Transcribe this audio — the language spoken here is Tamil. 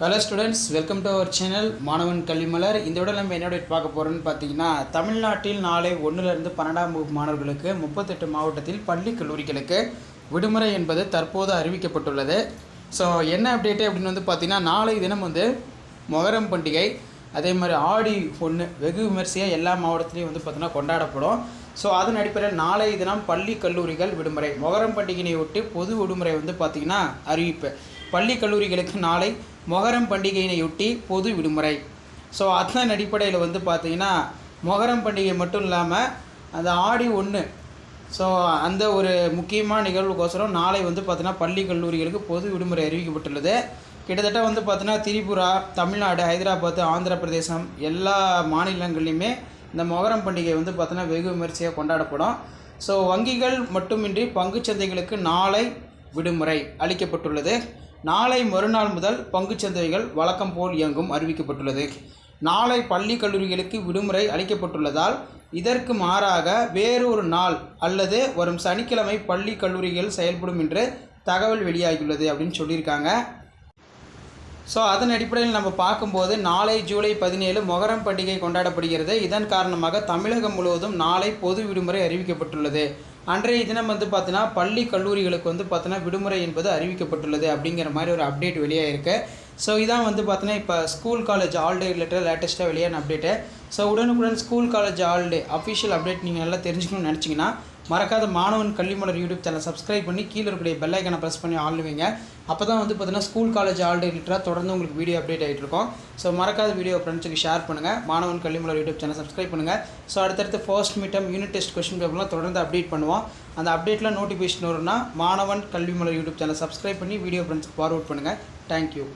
Hello students welcome to our channel Manavan Kalvimalar இந்த விட நம்ம என்னோட பார்க்க போகிறோம்னு பார்த்தீங்கன்னா தமிழ்நாட்டில் நாளை ஒன்றுலேருந்து பன்னெண்டாம் வகுப்பு மாணவர்களுக்கு முப்பத்தெட்டு மாவட்டத்தில் பள்ளி கல்லூரிகளுக்கு விடுமுறை என்பது தற்போது அறிவிக்கப்பட்டுள்ளது. ஸோ என்ன அப்டேட்டு அப்படின்னு வந்து பார்த்திங்கன்னா நாளை தினம் வந்து மொகரம் பண்டிகை அதே மாதிரி ஆடி ஒன்று வெகு விமரிசையாக எல்லா மாவட்டத்திலையும் வந்து பார்த்தீங்கன்னா கொண்டாடப்படும். ஸோ அதன் அடிப்படையில் நாளை தினம் பள்ளி கல்லூரிகள் விடுமுறை. மொகரம் பண்டிகையை ஒட்டி பொது விடுமுறை வந்து பார்த்திங்கன்னா அறிவிப்பு. பள்ளி கல்லூரிகளுக்கு நாளை மொஹரம் பண்டிகையினையொட்டி பொது விடுமுறை. ஸோ அதன் அடிப்படையில் வந்து பார்த்திங்கன்னா மொஹரம் பண்டிகை மட்டும் இல்லாமல் அந்த ஆடி ஒன்று ஸோ அந்த ஒரு முக்கியமான நிகழ்வுக்கோசரம் நாளை வந்து பார்த்தீங்கன்னா பள்ளி கல்லூரிகளுக்கு பொது விடுமுறை அறிவிக்கப்பட்டுள்ளது. கிட்டத்தட்ட வந்து பார்த்தீங்கன்னா திரிபுரா தமிழ்நாடு ஹைதராபாத் ஆந்திர பிரதேசம் எல்லா மாநிலங்கள்லையுமே இந்த மொகரம் பண்டிகை வந்து பார்த்தீங்கன்னா வெகு விமரிசையாக கொண்டாடப்படும். ஸோ வங்கிகள் மட்டுமின்றி பங்குச்சந்தைகளுக்கு நாளை விடுமுறை அளிக்கப்பட்டுள்ளது. நாளை மறுநாள் முதல் பங்குச்சந்தைகள் வழக்கம் போல் இயங்கும் அறிவிக்கப்பட்டுள்ளது. நாளை பள்ளி கல்லூரிகளுக்கு விடுமுறை அளிக்கப்பட்டுள்ளதால் இதற்கு மாறாக வேறொரு நாள் அல்லது வரும் சனிக்கிழமை பள்ளி கல்லூரிகள் செயல்படும் என்று தகவல் வெளியாகியுள்ளது அப்படின்னு சொல்லியிருக்காங்க. ஸோ அதன் அடிப்படையில் நம்ம பார்க்கும்போது நாளை ஜூலை பதினேழு மொகரம் பண்டிகை கொண்டாடப்படுகிறது. இதன் காரணமாக தமிழகம் முழுவதும் நாளை பொது விடுமுறை அறிவிக்கப்பட்டுள்ளது. அன்றைய தினம் வந்து பார்த்தீங்கன்னா பள்ளி கல்லூரிகளுக்கு வந்து பார்த்தீங்கன்னா விடுமுறை என்பது அறிவிக்கப்பட்டுள்ளது அப்படிங்கிற மாதிரி ஒரு அப்டேட் வெளியாக இருக்குது ஸோ இதான் வந்து பார்த்தீங்கன்னா இப்போ ஸ்கூல் காலேஜ் ஆல்டே ரிலேட்டட் லேட்டஸ்ட்டாக வெளியான அப்டேட்டு ஸோ உடனுக்குடன் school college all the official update நீங்கள் நல்லா தெரிஞ்சுக்கணும்னு நினச்சிங்கன்னா மறக்காத மாணவன் கல்விமலர் யூடியூப் சேனல் சப்ஸ்கிரைப் பண்ணி கீழே இருக்கக்கூடிய பெல் ஐக்கனை ப்ரெஸ் பண்ணி ஆளுவீங்க. அப்போ தான் வந்து பார்த்தீங்கன்னா ஸ்கூல் காலேஜ் ஆல்டே ரிலேட்டடாக தொடர்ந்து உங்களுக்கு வீடியோ அப்டேட் ஆகிட்டு இருக்கும். ஸோ மறக்காத வீடியோ ஃப்ரெண்ட்ஸுக்கு ஷேர் பண்ணுங்கள் Manavan Kalvimalar YouTube channel subscribe பண்ணுங்கள் ஸோ அடுத்தடுத்து first midterm unit test question பேப்பர்லாம் தொடர்ந்து அப்டேட் பண்ணுவோம். அந்த அப்டேட்டில் நோட்டிஃபிகேஷன் வரும்னா Manavan Kalvimalar YouTube channel subscribe பண்ணி வீடியோ ஃப்ரெண்ட்ஸ்க்கு ஃபார்வர்ட் பண்ணுங்கள் தேங்க்யூ